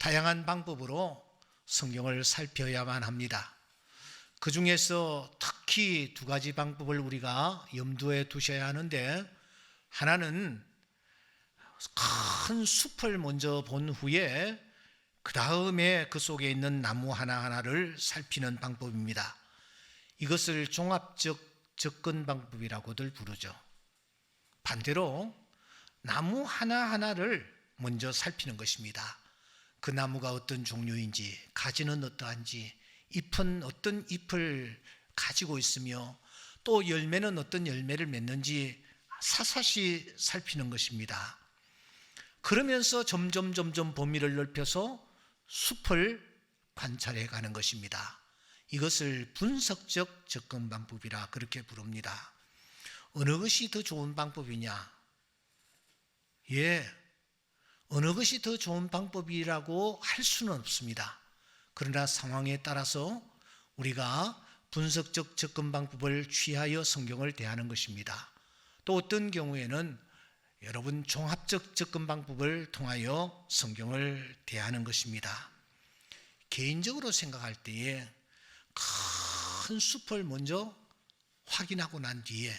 다양한 방법으로 성경을 살펴야만 합니다. 그 중에서 특히 두 가지 방법을 우리가 염두에 두셔야 하는데 하나는 큰 숲을 먼저 본 후에 그 다음에 그 속에 있는 나무 하나하나를 살피는 방법입니다. 이것을 종합적 접근 방법이라고들 부르죠. 반대로 나무 하나하나를 먼저 살피는 것입니다. 그 나무가 어떤 종류인지, 가지는 어떠한지, 잎은 어떤 잎을 가지고 있으며 또 열매는 어떤 열매를 맺는지 사사시 살피는 것입니다. 그러면서 점점 점점 범위를 넓혀서 숲을 관찰해 가는 것입니다. 이것을 분석적 접근 방법이라 그렇게 부릅니다. 어느 것이 더 좋은 방법이냐? 예, 어느 것이 더 좋은 방법이라고 할 수는 없습니다. 그러나 상황에 따라서 우리가 분석적 접근 방법을 취하여 성경을 대하는 것입니다. 또 어떤 경우에는 여러분 종합적 접근 방법을 통하여 성경을 대하는 것입니다. 개인적으로 생각할 때에 큰 숲을 먼저 확인하고 난 뒤에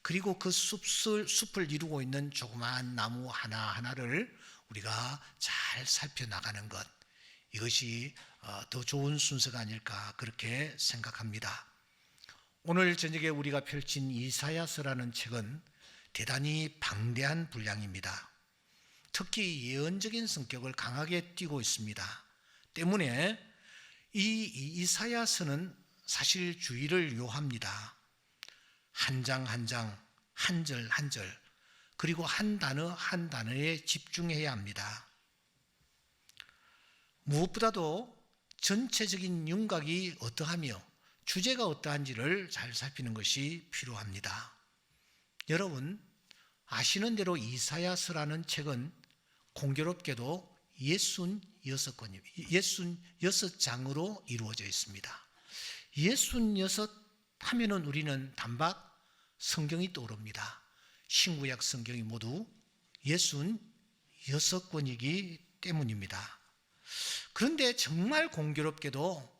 그리고 그 숲을, 숲을 이루고 있는 조그마한 나무 하나하나를 우리가 잘 살펴나가는 것 이것이 어, 더 좋은 순서가 아닐까 그렇게 생각합니다. 오늘 저녁에 우리가 펼친 이사야서라는 책은 대단히 방대한 분량입니다. 특히 예언적인 성격을 강하게 띠고 있습니다. 때문에 이 이사야서는 사실 주의를 요합니다. 한 장 한 장, 한 절 한 절, 그리고 한 단어 한 단어에 집중해야 합니다. 무엇보다도 전체적인 윤곽이 어떠하며 주제가 어떠한지를 잘 살피는 것이 필요합니다. 여러분 아시는 대로 이사야서라는 책은 공교롭게도 예순 여섯 권이 예순 여섯 장으로 이루어져 있습니다. 예순 여섯 하면은 우리는 단박 성경이 떠오릅니다. 신구약 성경이 모두 예순 여섯 권이기 때문입니다. 그런데 정말 공교롭게도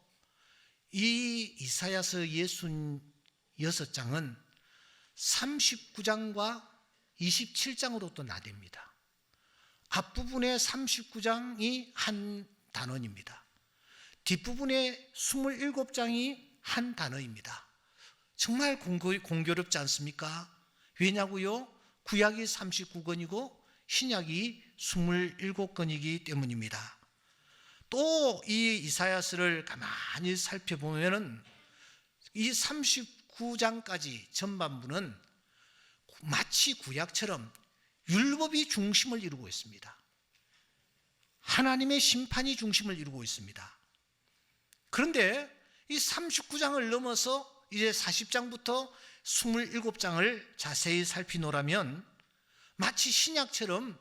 이 이사야서 예순 여섯 장은 39장과 27장으로 또 나뉩니다. 앞부분의 39장이 한 단원입니다. 뒷부분의 27장이 한 단어입니다. 정말 공교롭지 않습니까? 왜냐고요? 구약이 39권이고 신약이 27권이기 때문입니다. 또 이 이사야서를 가만히 살펴보면은 이 39장까지 전반부는 마치 구약처럼 율법이 중심을 이루고 있습니다. 하나님의 심판이 중심을 이루고 있습니다. 그런데 이 39장을 넘어서 이제 40장부터 27장을 자세히 살피노라면 마치 신약처럼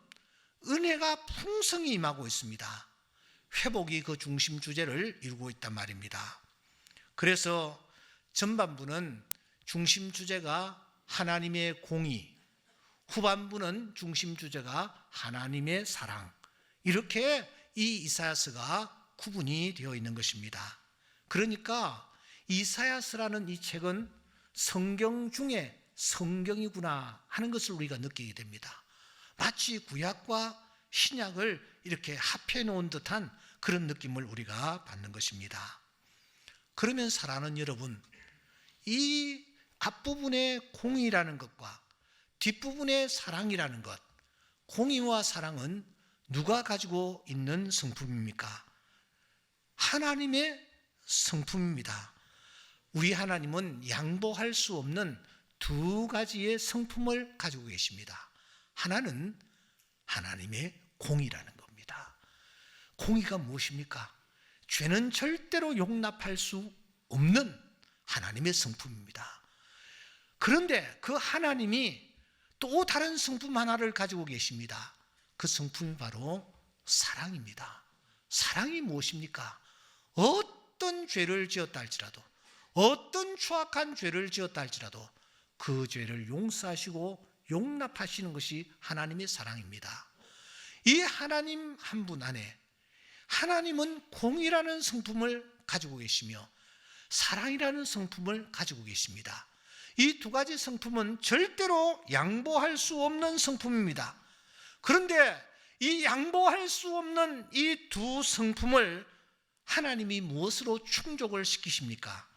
은혜가 풍성히 임하고 있습니다. 회복이 그 중심 주제를 이루고 있단 말입니다. 그래서 전반부는 중심 주제가 하나님의 공의, 후반부는 중심 주제가 하나님의 사랑. 이렇게 이 이사야서가 구분이 되어 있는 것입니다. 그러니까 이사야서라는 이 책은 성경 중에 성경이구나 하는 것을 우리가 느끼게 됩니다. 마치 구약과 신약을 이렇게 합해 놓은 듯한 그런 느낌을 우리가 받는 것입니다. 그러면 사랑하는 여러분, 이 앞부분의 공이라는 것과 뒷부분의 사랑이라는 것, 공의와 사랑은 누가 가지고 있는 성품입니까? 하나님의 성품입니다. 우리 하나님은 양보할 수 없는 두 가지의 성품을 가지고 계십니다. 하나는 하나님의 공의라는 겁니다. 공의가 무엇입니까? 죄는 절대로 용납할 수 없는 하나님의 성품입니다. 그런데 그 하나님이 또 다른 성품 하나를 가지고 계십니다. 그 성품이 바로 사랑입니다. 사랑이 무엇입니까? 어떤 죄를 지었다 할지라도, 어떤 추악한 죄를 지었다 할지라도 그 죄를 용서하시고 용납하시는 것이 하나님의 사랑입니다. 이 하나님 한 분 안에 하나님은 공이라는 성품을 가지고 계시며 사랑이라는 성품을 가지고 계십니다. 이 두 가지 성품은 절대로 양보할 수 없는 성품입니다. 그런데 이 양보할 수 없는 이 두 성품을 하나님이 무엇으로 충족을 시키십니까?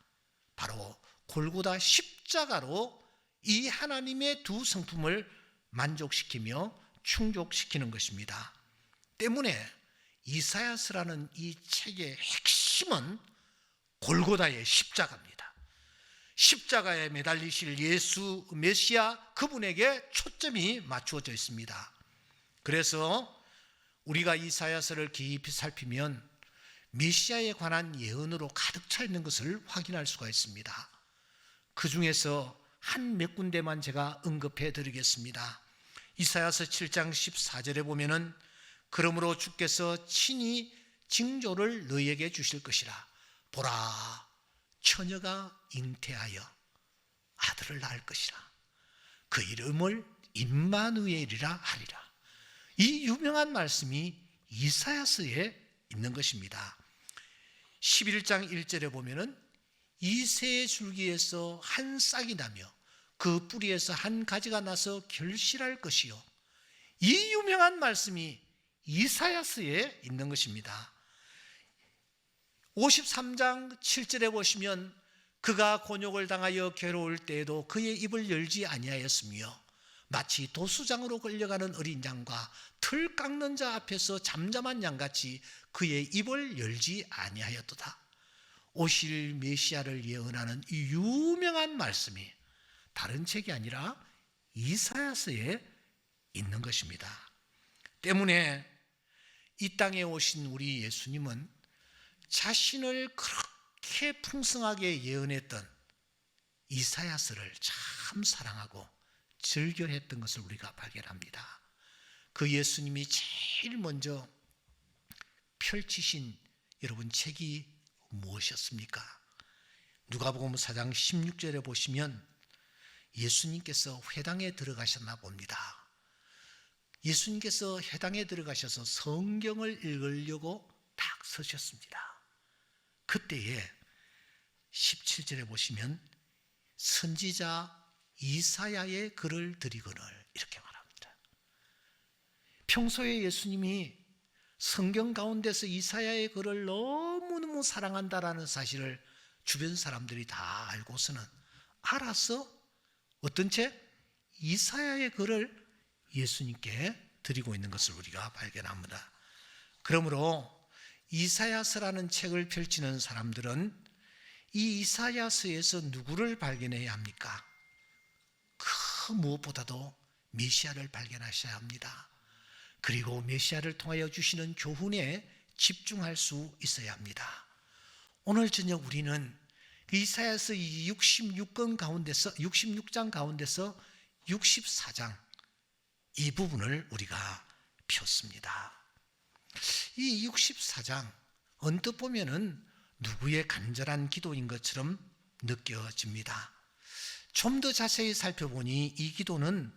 바로 골고다 십자가로 이 하나님의 두 성품을 만족시키며 충족시키는 것입니다. 때문에 이사야스라는 이 책의 핵심은 골고다의 십자가입니다. 십자가에 매달리실 예수 메시아 그분에게 초점이 맞추어져 있습니다. 그래서 우리가 이사야서를 깊이 살피면 메시아에 관한 예언으로 가득 차 있는 것을 확인할 수가 있습니다. 그 중에서 한 몇 군데만 제가 언급해 드리겠습니다. 이사야서 7장 14절에 보면은 그러므로 주께서 친히 징조를 너희에게 주실 것이라 보라 처녀가 잉태하여 아들을 낳을 것이라 그 이름을 임마누엘이라 하리라 이 유명한 말씀이 이사야서에 있는 것입니다 11장 1절에 보면은 이새 줄기에서 한 싹이 나며 그 뿌리에서 한 가지가 나서 결실할 것이요 이 유명한 말씀이 이사야서에 있는 것입니다. 53장 7절에 보시면 그가 곤욕을 당하여 괴로울 때에도 그의 입을 열지 아니하였으며 마치 도수장으로 끌려가는 어린 양과 틀 깎는 자 앞에서 잠잠한 양같이 그의 입을 열지 아니하였도다. 오실 메시아를 예언하는 이 유명한 말씀이 다른 책이 아니라 이사야서에 있는 것입니다. 때문에 이 땅에 오신 우리 예수님은 자신을 그렇게 풍성하게 예언했던 이사야서를 참 사랑하고 즐겨했던 것을 우리가 발견합니다. 그 예수님이 제일 먼저 펼치신 여러분 책이 무엇이었습니까? 누가복음 4장 16절에 보시면 예수님께서 회당에 들어가셨나 봅니다. 예수님께서 회당에 들어가셔서 성경을 읽으려고 딱 서셨습니다. 그때에 17절에 보시면 선지자 이사야의 글을 드리거늘 이렇게 말합니다. 평소에 예수님이 성경 가운데서 이사야의 글을 너무너무 사랑한다라는 사실을 주변 사람들이 다 알고서는 알아서 어떤 채 이사야의 글을 예수님께 드리고 있는 것을 우리가 발견합니다. 그러므로 이사야서라는 책을 펼치는 사람들은 이 이사야서에서 누구를 발견해야 합니까? 그 무엇보다도 메시아를 발견하셔야 합니다. 그리고 메시아를 통하여 주시는 교훈에 집중할 수 있어야 합니다. 오늘 저녁 우리는 이사야서 66권 가운데서 66장 가운데서 64장 이 부분을 우리가 폈습니다. 이 64장 언뜻 보면은 누구의 간절한 기도인 것처럼 느껴집니다. 좀 더 자세히 살펴보니 이 기도는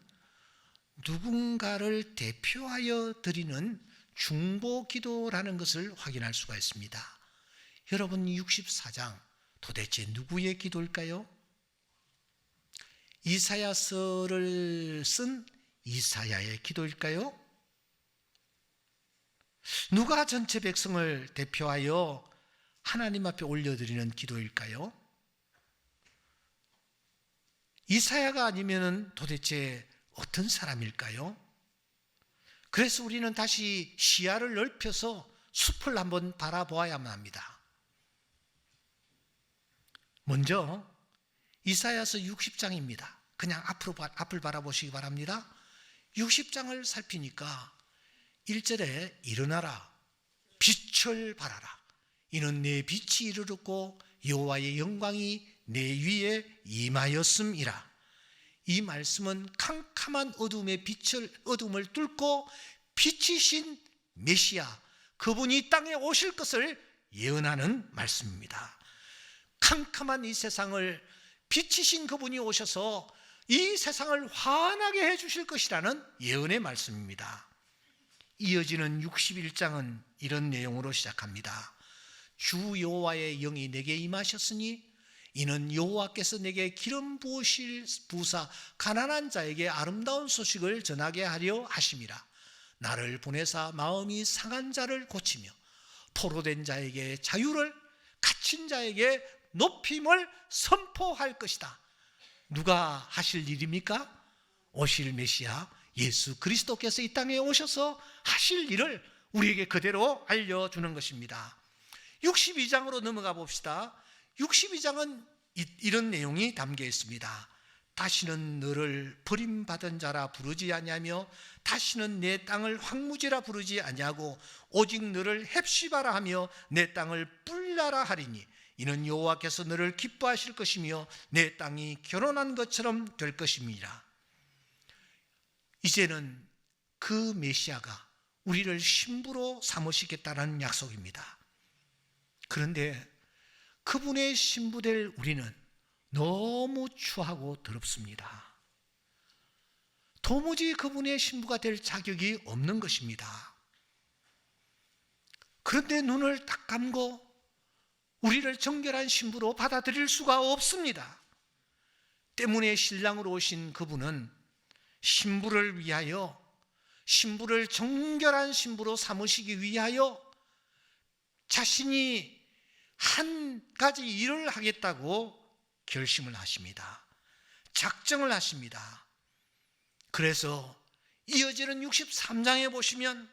누군가를 대표하여 드리는 중보 기도라는 것을 확인할 수가 있습니다. 여러분 64장 도대체 누구의 기도일까요? 이사야서를 쓴 이사야의 기도일까요? 누가 전체 백성을 대표하여 하나님 앞에 올려드리는 기도일까요? 이사야가 아니면 도대체 어떤 사람일까요? 그래서 우리는 다시 시야를 넓혀서 숲을 한번 바라보아야만 합니다. 먼저 이사야서 60장입니다. 그냥 앞으로 앞을 바라보시기 바랍니다. 60장을 살피니까 1절에 일어나라 빛을 발하라 이는 내 빛이 이르렀고 여호와의 영광이 내 위에 임하였음이라 이 말씀은 캄캄한 어둠의 빛을 어둠을 뚫고 빛이신 메시아 그분이 땅에 오실 것을 예언하는 말씀입니다. 캄캄한 이 세상을 빛이신 그분이 오셔서 이 세상을 환하게 해 주실 것이라는 예언의 말씀입니다. 이어지는 61장은 이런 내용으로 시작합니다. 주 여호와의 영이 내게 임하셨으니 이는 여호와께서 내게 기름 부으실 부사 가난한 자에게 아름다운 소식을 전하게 하려 하심이라. 나를 보내사 마음이 상한 자를 고치며 포로된 자에게 자유를 갇힌 자에게 높임을 선포할 것이다. 누가 하실 일입니까? 오실 메시아 예수 그리스도께서 이 땅에 오셔서 하실 일을 우리에게 그대로 알려주는 것입니다. 62장으로 넘어가 봅시다. 62장은 이 런 내용이 담겨 있습니다. 다시는 너를 버림받은 자라 부르지 아니하며 다시는 내 땅을 황무지라 부르지 아니하고 오직 너를 헵시바라 하며 내 땅을 뿔라라 하리니 이는 여호와께서 너를 기뻐하실 것이며 내 땅이 결혼한 것처럼 될 것입니다. 이제는 그 메시아가 우리를 신부로 삼으시겠다는 약속입니다. 그런데 그분의 신부될 우리는 너무 추하고 더럽습니다. 도무지 그분의 신부가 될 자격이 없는 것입니다. 그런데 눈을 딱 감고 우리를 정결한 신부로 받아들일 수가 없습니다. 때문에 신랑으로 오신 그분은 신부를 위하여 신부를 정결한 신부로 삼으시기 위하여 자신이 한 가지 일을 하겠다고 결심을 하십니다. 작정을 하십니다. 그래서 이어지는 63장에 보시면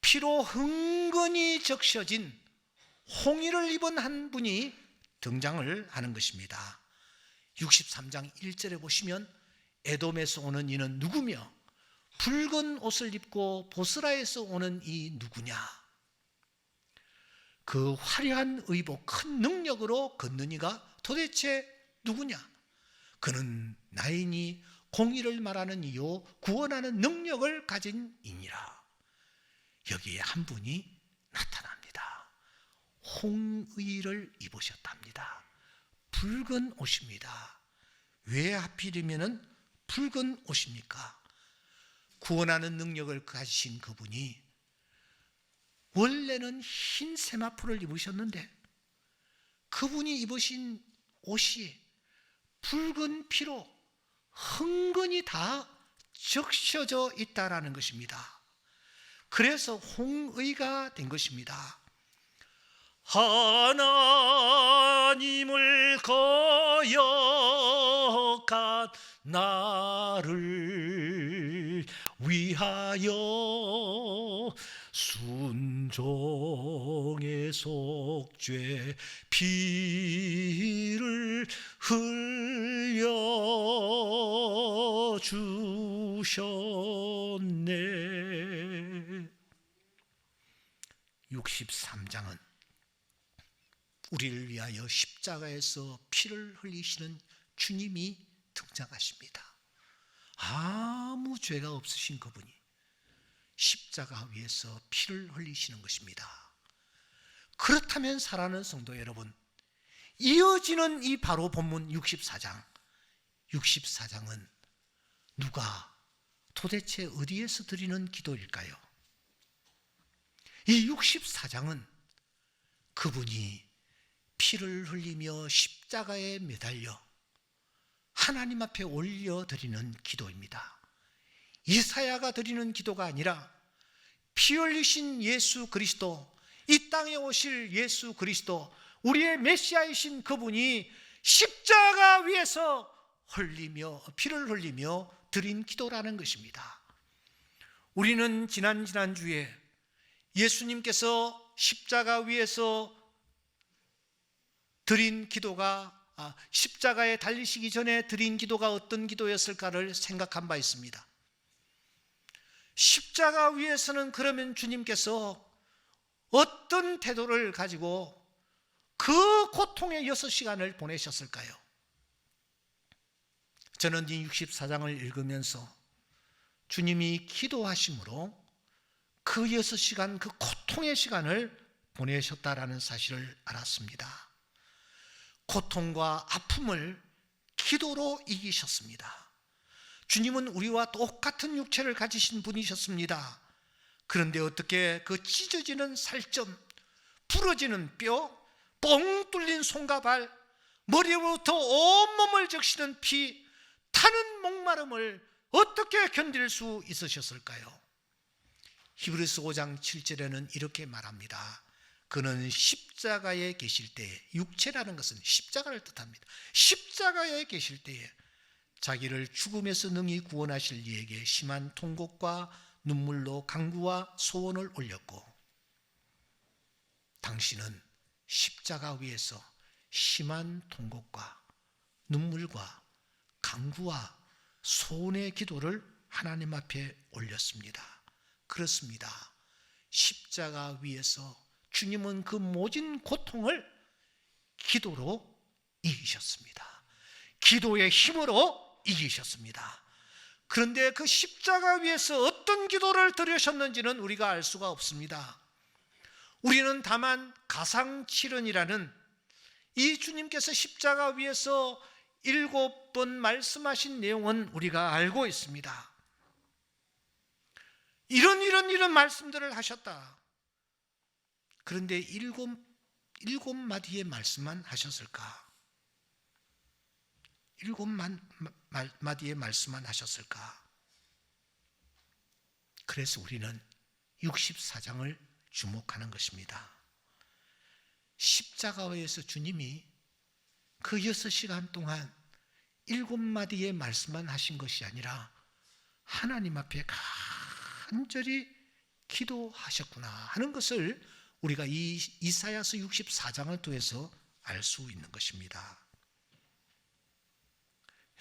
피로 흥건히 적셔진 홍의를 입은 한 분이 등장을 하는 것입니다. 63장 1절에 보시면 에돔에서 오는 이는 누구며 붉은 옷을 입고 보스라에서 오는 이 누구냐? 그 화려한 의복, 큰 능력으로 걷는 이가 도대체 누구냐? 그는 나인이 공의를 말하는 이요 구원하는 능력을 가진 이니라. 여기에 한 분이 나타납니다. 홍의를 입으셨답니다. 붉은 옷입니다. 왜 하필이면은 붉은 옷입니까? 구원하는 능력을 가지신 그분이 원래는 흰 세마포를 입으셨는데 그분이 입으신 옷이 붉은 피로 흥건히 다 적셔져 있다라는 것입니다. 그래서 홍의가 된 것입니다. 하나님을 거역한 나를 위하여 순 종의 속죄 피를 흘려 주셨네. 63장은 우리를 위하여 십자가에서 피를 흘리시는 주님이 등장하십니다. 아무 죄가 없으신 그분이 십자가 위에서 피를 흘리시는 것입니다. 그렇다면 사랑하는 성도 여러분, 이어지는 이 바로 본문 64장, 64장은 누가 도대체 어디에서 드리는 기도일까요? 이 64장은 그분이 피를 흘리며 십자가에 매달려 하나님 앞에 올려드리는 기도입니다. 이사야가 드리는 기도가 아니라 피 흘리신 예수 그리스도, 이 땅에 오실 예수 그리스도, 우리의 메시아이신 그분이 십자가 위에서 흘리며 피를 흘리며 드린 기도라는 것입니다. 우리는 지난 지난 주에 예수님께서 십자가 위에서 드린 기도가 아, 십자가에 달리시기 전에 드린 기도가 어떤 기도였을까를 생각한 바 있습니다. 십자가 위에서는 그러면 주님께서 어떤 태도를 가지고 그 고통의 여섯 시간을 보내셨을까요? 저는 이 64장을 읽으면서 주님이 기도하심으로 그 여섯 시간, 그 고통의 시간을 보내셨다라는 사실을 알았습니다. 고통과 아픔을 기도로 이기셨습니다. 주님은 우리와 똑같은 육체를 가지신 분이셨습니다. 그런데 어떻게 그 찢어지는 살점, 부러지는 뼈, 뻥 뚫린 손과 발, 머리로부터 온몸을 적시는 피, 타는 목마름을 어떻게 견딜 수 있으셨을까요? 히브리서 5장 7절에는 이렇게 말합니다. 그는 십자가에 계실 때에 육체라는 것은 십자가를 뜻합니다. 십자가에 계실 때에 자기를 죽음에서 능히 구원하실 이에게 심한 통곡과 눈물로 강구와 소원을 올렸고 당신은 십자가 위에서 심한 통곡과 눈물과 강구와 소원의 기도를 하나님 앞에 올렸습니다. 그렇습니다. 십자가 위에서 주님은 그 모진 고통을 기도로 이기셨습니다. 기도의 힘으로 이기셨습니다. 그런데 그 십자가 위에서 어떤 기도를 드리셨는지는 우리가 알 수가 없습니다. 우리는 다만 가상칠언이라는 이 주님께서 십자가 위에서 일곱 번 말씀하신 내용은 우리가 알고 있습니다. 이런 이런 이런 말씀들을 하셨다. 그런데 일곱 일곱 마디의 말씀만 하셨을까? 일곱 만, 마, 마디의 말씀만 하셨을까? 그래서 우리는 64장을 주목하는 것입니다. 십자가에서 주님이 그 여섯 시간 동안 일곱 마디의 말씀만 하신 것이 아니라 하나님 앞에 간절히 기도하셨구나 하는 것을 우리가 이 이사야서 64장을 통해서 알 수 있는 것입니다.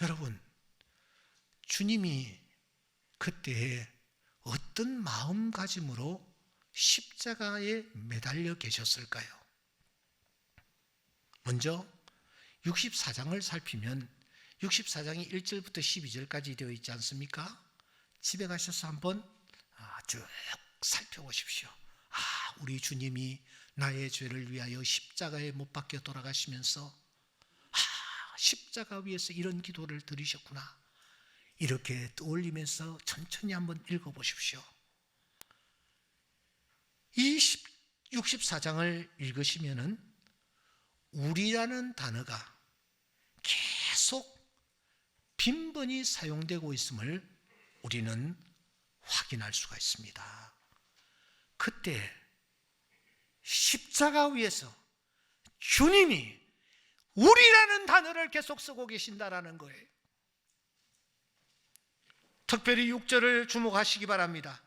여러분, 주님이 그때 어떤 마음가짐으로 십자가에 매달려 계셨을까요? 먼저 64장을 살피면 64장이 1절부터 12절까지 되어 있지 않습니까? 집에 가셔서 한번 아, 쭉 살펴보십시오. 아, 우리 주님이 나의 죄를 위하여 십자가에 못 박혀 돌아가시면서 아, 십자가 위에서 이런 기도를 드리셨구나. 이렇게 떠올리면서 천천히 한번 읽어보십시오. 이 64장을 읽으시면은 우리라는 단어가 계속 빈번히 사용되고 있음을 우리는 확인할 수가 있습니다. 그때 십자가 위에서 주님이 우리라는 단어를 계속 쓰고 계신다라는 거예요. 특별히 6절을 주목하시기 바랍니다.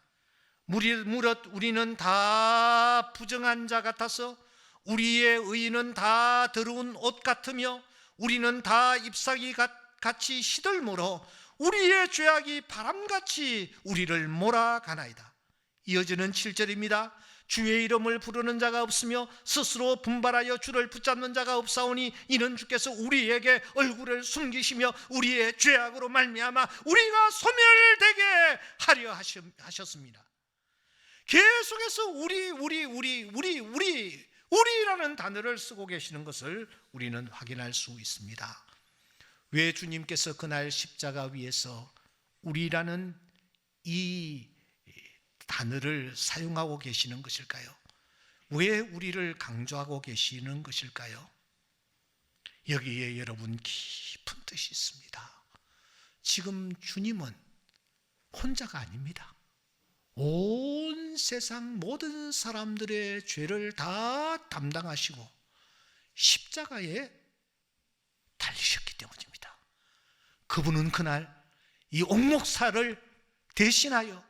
무릇 우리는 다 부정한 자 같아서 우리의 의는 다 더러운 옷 같으며 우리는 다 잎사귀 같이 시들므로 우리의 죄악이 바람같이 우리를 몰아가나이다. 이어지는 7절입니다. 주의 이름을 부르는 자가 없으며 스스로 분발하여 주를 붙잡는 자가 없사오니 이는 주께서 우리에게 얼굴을 숨기시며 우리의 죄악으로 말미암아 우리가 소멸되게 하려 하셨습니다. 계속해서 우리 우리 우리 우리 우리 우리라는 단어를 쓰고 계시는 것을 우리는 확인할 수 있습니다. 왜 주님께서 그날 십자가 위에서 우리라는 이 단어를 사용하고 계시는 것일까요? 왜 우리를 강조하고 계시는 것일까요? 여기에 여러분 깊은 뜻이 있습니다. 지금 주님은 혼자가 아닙니다. 온 세상 모든 사람들의 죄를 다 담당하시고 십자가에 달리셨기 때문입니다. 그분은 그날 이 옥목사를 대신하여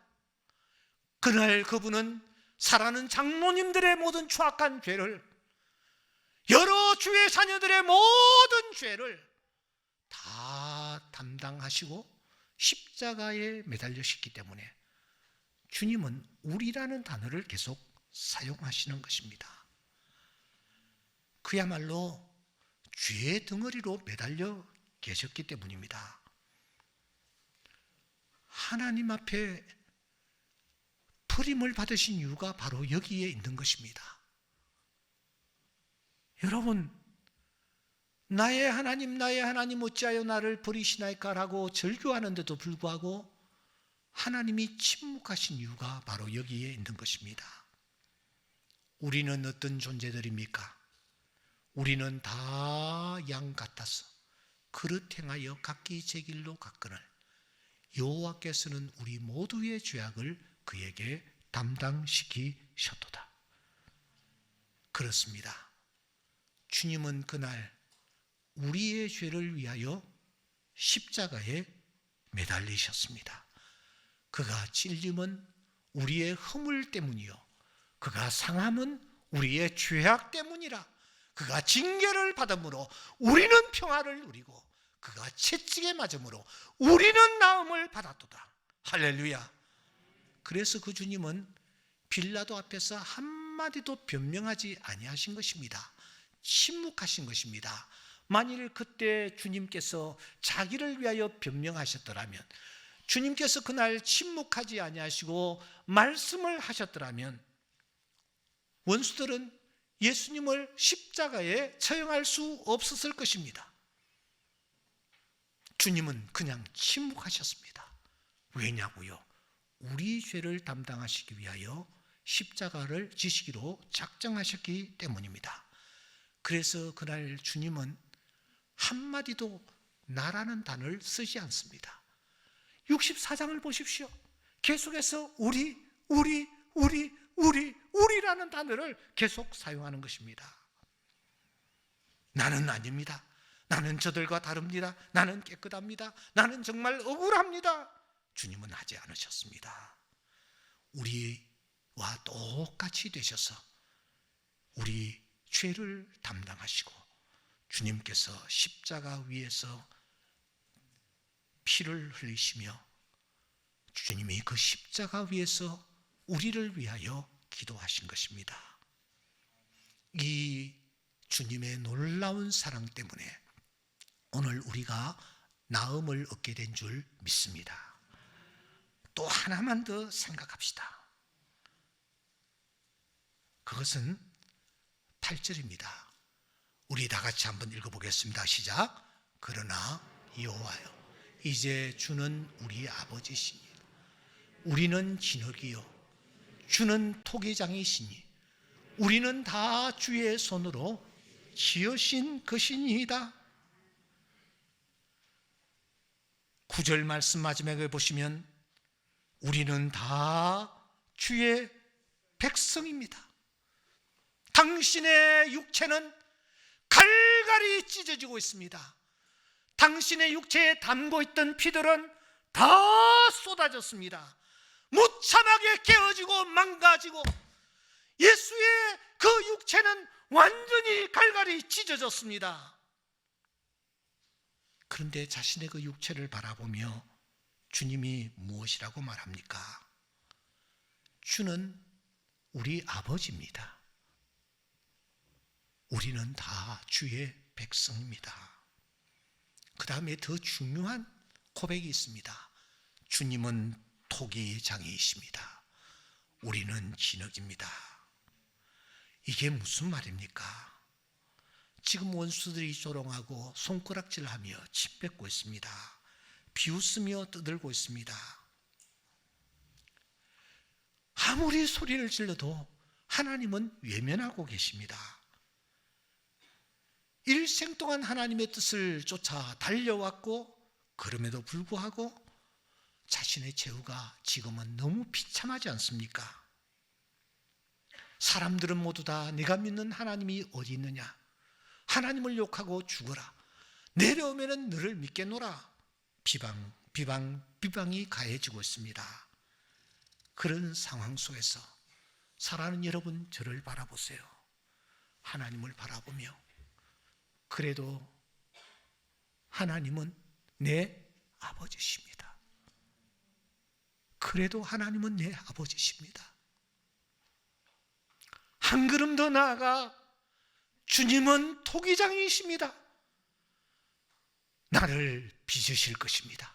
그날 그분은 살아는 장로님들의 모든 추악한 죄를 여러 주의 자녀들의 모든 죄를 다 담당하시고 십자가에 매달리셨기 때문에 주님은 우리라는 단어를 계속 사용하시는 것입니다. 그야말로 죄의 덩어리로 매달려 계셨기 때문입니다. 하나님 앞에 버림을 받으신 이유가 바로 여기에 있는 것입니다. 여러분, 나의 하나님 나의 하나님 어찌하여 나를 버리시나이까라고 절규하는데도 불구하고 하나님이 침묵하신 이유가 바로 여기에 있는 것입니다. 우리는 어떤 존재들입니까? 우리는 다 양 같아서 그릇 행하여 각기 제 길로 갔거늘 여호와께서는 우리 모두의 죄악을 그에게 담당시키셨도다. 그렇습니다. 주님은 그날 우리의 죄를 위하여 십자가에 매달리셨습니다. 그가 찔림은 우리의 허물 때문이요. 그가 상함은 우리의 죄악 때문이라. 그가 징계를 받음으로 우리는 평화를 누리고 그가 채찍에 맞음으로 우리는 나음을 받았도다. 할렐루야. 그래서 그 주님은 빌라도 앞에서 한마디도 변명하지 아니하신 것입니다. 침묵하신 것입니다. 만일 그때 주님께서 자기를 위하여 변명하셨더라면 주님께서 그날 침묵하지 아니하시고 말씀을 하셨더라면 원수들은 예수님을 십자가에 처형할 수 없었을 것입니다. 주님은 그냥 침묵하셨습니다. 왜냐고요? 우리 죄를 담당하시기 위하여 십자가를 지시기로 작정하셨기 때문입니다. 그래서 그날 주님은 한마디도 나라는 단어를 쓰지 않습니다. 64장을 보십시오. 계속해서 우리, 우리, 우리, 우리, 우리라는 단어를 계속 사용하는 것입니다. 나는 아닙니다. 나는 저들과 다릅니다. 나는 깨끗합니다. 나는 정말 억울합니다. 주님은 하지 않으셨습니다. 우리와 똑같이 되셔서 우리 죄를 담당하시고 주님께서 십자가 위에서 피를 흘리시며 주님이 그 십자가 위에서 우리를 위하여 기도하신 것입니다. 이 주님의 놀라운 사랑 때문에 오늘 우리가 나음을 얻게 된 줄 믿습니다. 또 하나만 더 생각합시다. 그것은 8절입니다. 우리 다 같이 한번 읽어보겠습니다. 시작. 그러나 여호와여 이제 주는 우리 아버지시니 우리는 진흙이요 주는 토기장이시니 우리는 다 주의 손으로 지으신 것이니이다. 구절 말씀 마지막에 보시면 우리는 다 주의 백성입니다. 당신의 육체는 갈갈이 찢어지고 있습니다. 당신의 육체에 담고 있던 피들은 다 쏟아졌습니다. 무참하게 깨어지고 망가지고 예수의 그 육체는 완전히 갈갈이 찢어졌습니다. 그런데 자신의 그 육체를 바라보며 주님이 무엇이라고 말합니까? 주는 우리 아버지입니다. 우리는 다 주의 백성입니다. 그 다음에 더 중요한 고백이 있습니다. 주님은 토기 장이십니다. 우리는 진흙입니다. 이게 무슨 말입니까? 지금 원수들이 조롱하고 손가락질하며 침 뱉고 있습니다. 비웃으며 떠들고 있습니다. 아무리 소리를 질러도 하나님은 외면하고 계십니다. 일생 동안 하나님의 뜻을 쫓아 달려왔고 그럼에도 불구하고 자신의 죄우가 지금은 너무 비참하지 않습니까? 사람들은 모두 다 네가 믿는 하나님이 어디 있느냐? 하나님을 욕하고 죽어라. 내려오면은 너를 믿겠노라. 비방, 비방, 비방이 가해지고 있습니다. 그런 상황 속에서 살아가는 여러분 저를 바라보세요. 하나님을 바라보며 그래도 하나님은 내 아버지십니다. 그래도 하나님은 내 아버지십니다. 한 걸음 더 나아가 주님은 토기장이십니다. 나를 빚으실 것입니다.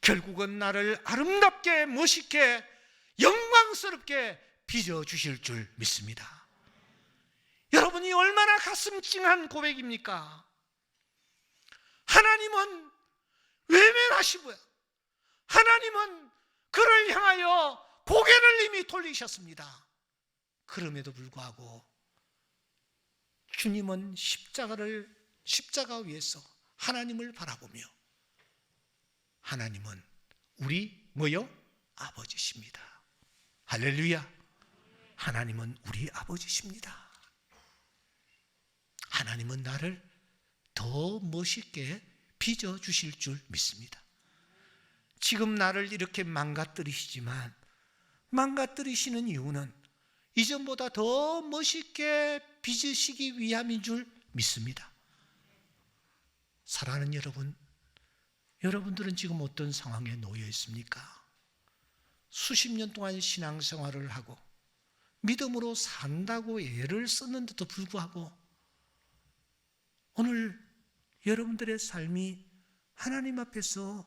결국은 나를 아름답게 멋있게 영광스럽게 빚어 주실 줄 믿습니다. 여러분이 얼마나 가슴 찡한 고백입니까? 하나님은 외면하시고요. 하나님은 그를 향하여 고개를 이미 돌리셨습니다. 그럼에도 불구하고 주님은 십자가를 십자가 위에서 하나님을 바라보며 하나님은 우리 뭐요? 아버지십니다. 할렐루야. 하나님은 우리 아버지십니다. 하나님은 나를 더 멋있게 빚어 주실 줄 믿습니다. 지금 나를 이렇게 망가뜨리시지만 망가뜨리시는 이유는 이전보다 더 멋있게 빚으시기 위함인 줄 믿습니다. 사랑하는 여러분, 여러분들은 지금 어떤 상황에 놓여 있습니까? 수십 년 동안 신앙생활을 하고 믿음으로 산다고 애를 썼는데도 불구하고 오늘 여러분들의 삶이 하나님 앞에서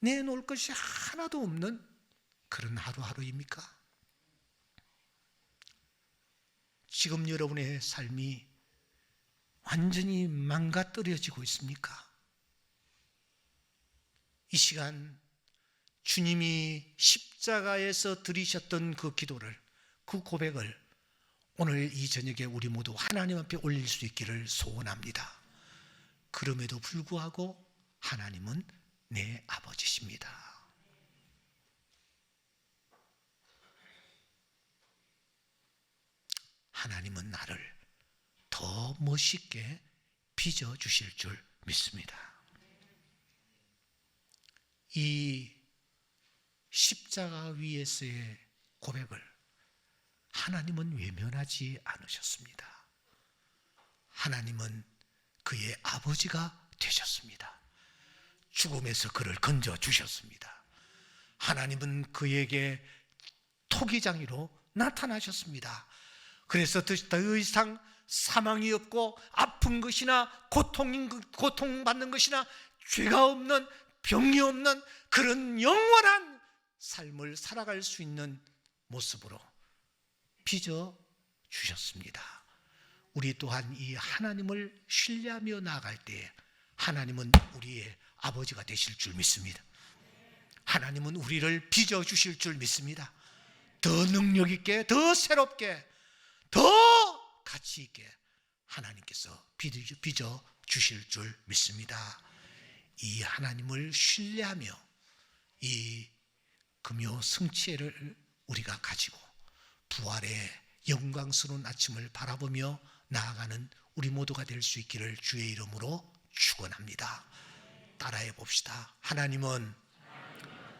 내놓을 것이 하나도 없는 그런 하루하루입니까? 지금 여러분의 삶이 완전히 망가뜨려지고 있습니까? 이 시간 주님이 십자가에서 드리셨던 그 기도를 그 고백을 오늘 이 저녁에 우리 모두 하나님 앞에 올릴 수 있기를 소원합니다. 그럼에도 불구하고 하나님은 내 아버지십니다. 하나님은 나를 더 멋있게 빚어 주실 줄 믿습니다. 이 십자가 위에서의 고백을 하나님은 외면하지 않으셨습니다. 하나님은 그의 아버지가 되셨습니다. 죽음에서 그를 건져 주셨습니다. 하나님은 그에게 토기장이로 나타나셨습니다. 그래서 더- 더 이상 사망이 없고 아픈 것이나 고통 고통받는 것이나 죄가 없는 병이 없는 그런 영원한 삶을 살아갈 수 있는 모습으로 빚어 주셨습니다. 우리 또한 이 하나님을 신뢰하며 나아갈 때 하나님은 우리의 아버지가 되실 줄 믿습니다. 하나님은 우리를 빚어 주실 줄 믿습니다. 더 능력 있게, 더 새롭게, 더 가치 있게 하나님께서 빚어- 주실 줄 믿습니다. 이 하나님을 신뢰하며 이 금요 성취를 우리가 가지고 부활의 영광스러운 아침을 바라보며 나아가는 우리 모두가 될 수 있기를 주의 이름으로 축원합니다. 따라해 봅시다. 하나님은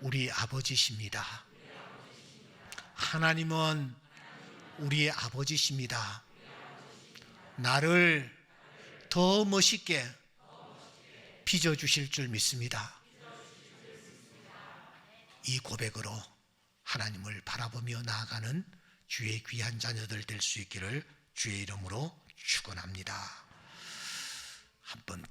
우리 아버지십니다. 하나님은 우리의 아버지십니다. 나를 더 멋있게 빚어 주실 줄 믿습니다. 이 고백으로 하나님을 바라보며 나아가는 주의 귀한 자녀들 될 수 있기를 주의 이름으로 축원합니다. 한번